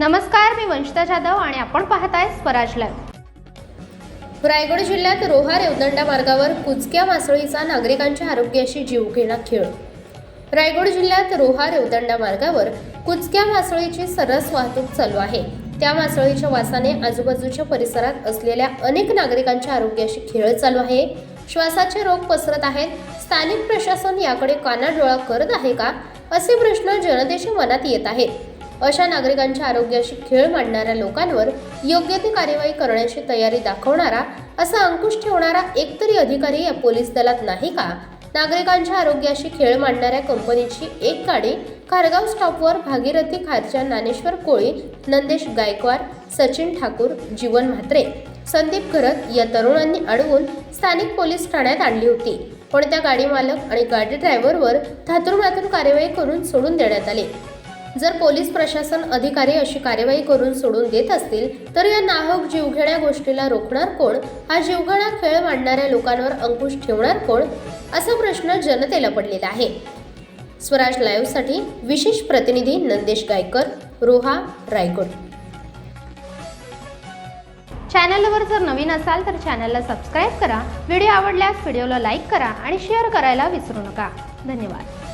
नमस्कार मी वंशिता जाधव आणि आपण पाहताय स्वराज लाईव्ह रायगड जिल्ह्यात रोहा रेवदंडा मार्गावर कुचक्या मासळीचा नागरिकांच्या आरोग्याशी जीवघेणा खेळ. रायगड जिल्ह्यात रोहा रेवदंडा मार्गावर कुचक्या मासळीची सरस वाहतूक चालू आहे. त्या मासळीच्या वासाने आजूबाजूच्या परिसरात असलेल्या अनेक नागरिकांच्या आरोग्याशी खेळ चालू आहे. श्वासाचे रोग पसरत आहेत. स्थानिक प्रशासन याकडे कानाडोळा करत आहे का? असे प्रश्न जनतेच्या मनात येत आहेत. अशा नागरिकांच्या आरोग्याशी खेळ मांडणाऱ्या लोकांवर योग्य ती कार्यवाही करण्याची तयारी दाखवणारा असा अंकुश ठेवणारा एकतरी अधिकारी या पोलीस दलात नाही का? नागरिकांच्या आरोग्याशी खेळ मांडणाऱ्या कंपनीची एक गाडी खारगाव स्टॉपवर भागीरथी खारच्या ज्ञानेश्वर कोळी नंदेश गायकवाड सचिन ठाकूर जीवन म्हात्रे संदीप घरत या तरुणांनी अडवून स्थानिक पोलीस ठाण्यात आणली होती. पण त्या गाडी मालक आणि गाडी ड्रायव्हरवर थातुरमातून कार्यवाही करून सोडून देण्यात आले. जर पोलीस प्रशासन अधिकारी अशी कार्यवाही करून सोडून देत असतील तर या नाहक जीवघेण्या गोष्टीला रोखणार कोण? हा जीवघेणा खेळ मांडणाऱ्या लोकांवर अंकुश ठेवणार कोण? असा प्रश्न जनतेला पडलेला आहे. स्वराज लाईव्हसाठी विशेष प्रतिनिधी नंदेश गायकर रोहा रायगड. चॅनलवर जर नवीन असाल तर चॅनलला सबस्क्राईब करा. व्हिडिओ आवडल्यास व्हिडिओला लाईक करा आणि शेअर करायला विसरू नका. धन्यवाद.